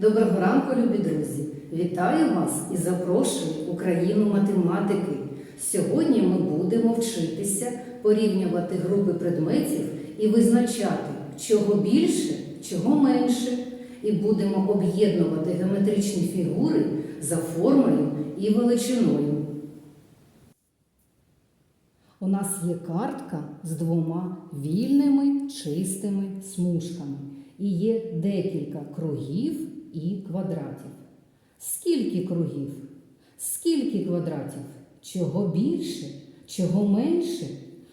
Доброго ранку, любі друзі! Вітаю вас і запрошую Україну математики. Сьогодні ми будемо вчитися порівнювати групи предметів і визначати, чого більше, чого менше, і будемо об'єднувати геометричні фігури за формою і величиною. У нас є картка з двома вільними чистими смужками. І є декілька кругів і квадратів. Скільки кругів? Скільки квадратів? Чого більше? Чого менше?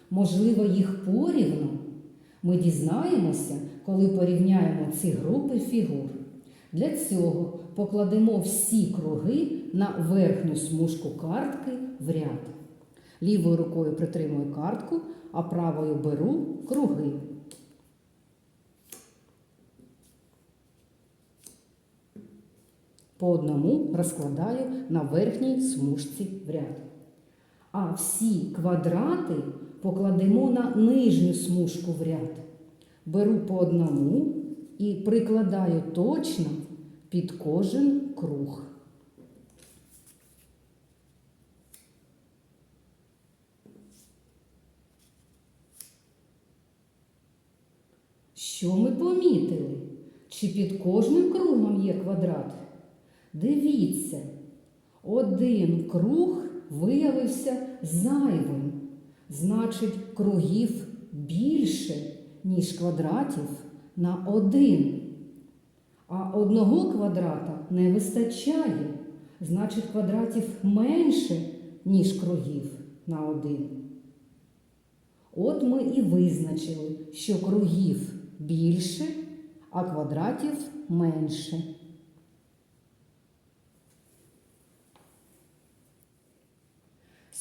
Можливо, їх порівну? Ми дізнаємося, коли порівняємо ці групи фігур. Для цього покладемо всі круги на верхню смужку картки в ряд. Лівою рукою притримую картку, а правою беру круги. По одному розкладаю на верхній смужці в ряд. А всі квадрати покладемо на нижню смужку в ряд. Беру по одному і прикладаю точно під кожен круг. Що ми помітили? Чи під кожним кругом є квадрат? Дивіться, один круг виявився зайвим. Значить, кругів більше, ніж квадратів на один. А одного квадрата не вистачає. Значить, квадратів менше, ніж кругів на один. От ми і визначили, що кругів більше, а квадратів менше.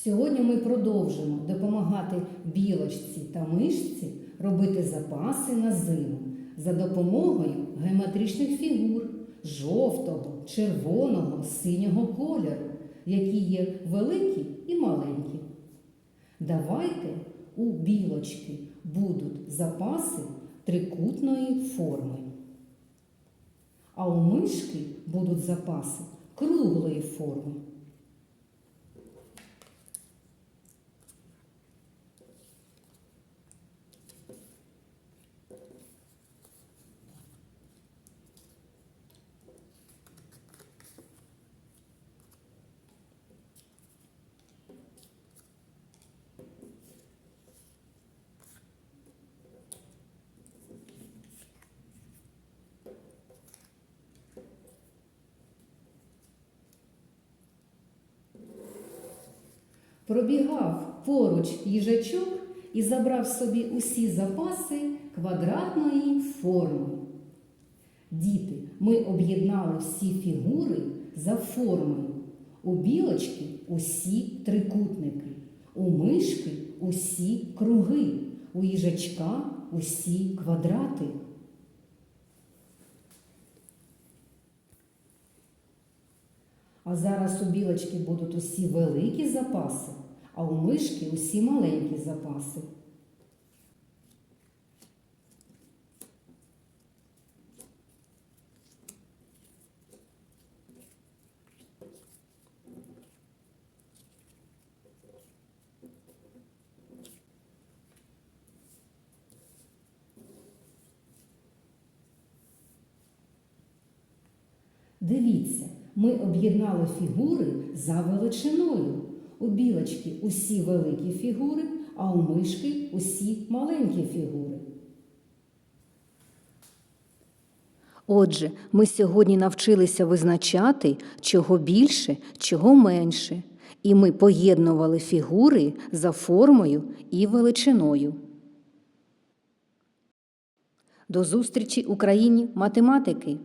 Сьогодні ми продовжимо допомагати білочці та мишці робити запаси на зиму за допомогою геометричних фігур жовтого, червоного, синього кольору, які є великі і маленькі. Давайте у білочки будуть запаси трикутної форми. А у мишки будуть запаси круглої форми. Пробігав поруч їжачок і забрав собі усі запаси квадратної форми. Діти, ми об'єднали всі фігури за формою. У білочки усі трикутники, у мишки усі круги, у їжачка усі квадрати. А зараз у білочки будуть усі великі запаси, а у мишки усі маленькі запаси. Дивіться, ми об'єднали фігури за величиною. У білочки усі великі фігури, а у мишки усі маленькі фігури. Отже, ми сьогодні навчилися визначати, чого більше, чого менше, і ми поєднували фігури за формою і величиною. До зустрічі Україні математики!